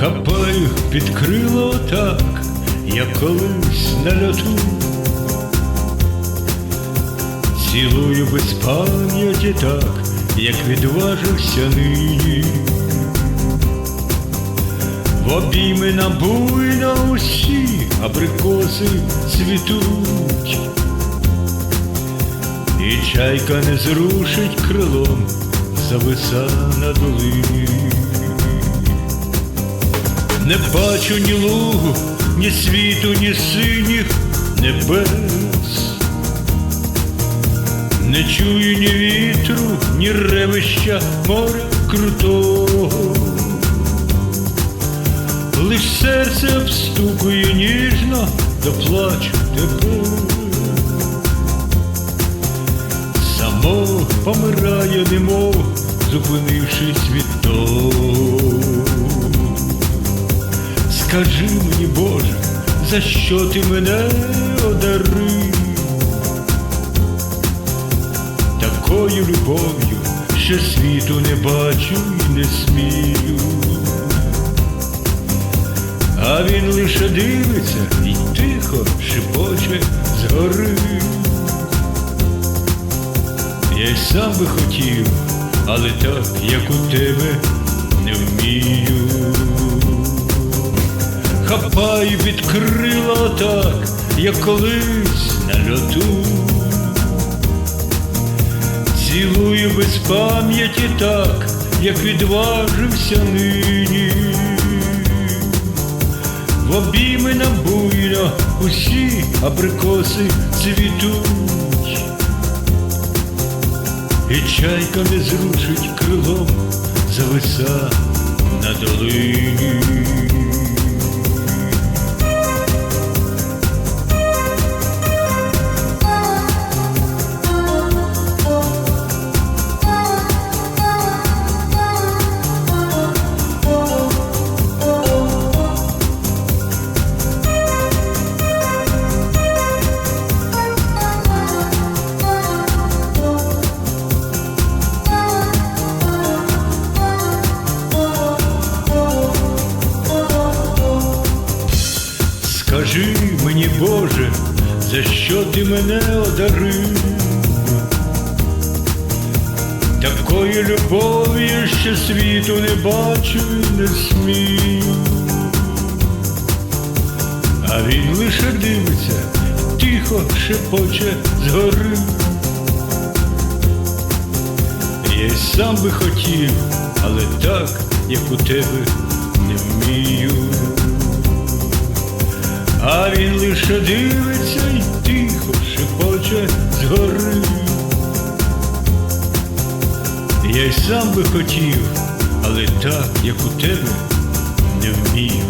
Хапаю під крило так, як колись на льоту. Цілую без пам'яті так, як відважився нині. В обійми нам буйно усі абрикоси цвітуть, і чайка не зрушить крилом, зависа на долині. Не бачу ні лугу, ні світу, ні синіх небес. Не чую ні вітру, ні ревища моря крутого. Лиш серце обстукує ніжно, доплачу тебе. Само помирає, немов, зупинившись від того. Скажи мені, Боже, за що ти мене одарив? Такою любов'ю, що світу не бачу і не смію. А він лише дивиться і тихо шепоче згори. Я й сам би хотів, але так, як у тебе, не вмію. Хапаю під крила так, як колись на льоту. Цілую без пам'яті так, як відважився нині. В обійми нам буйно усі абрикоси цвітуть. І чайка не зрушить крилом, зависа на долині. Скажи мені, Боже, за що ти мене одарив? Такої любові ще світу не бачу і не смію. А він лише дивиться, тихо шепоче згори. Я й сам би хотів, але так, як у тебе, не вмію. Лише дивиться й тихо шепоче згори. Я й сам би хотів, але так, як у тебе, не вмію.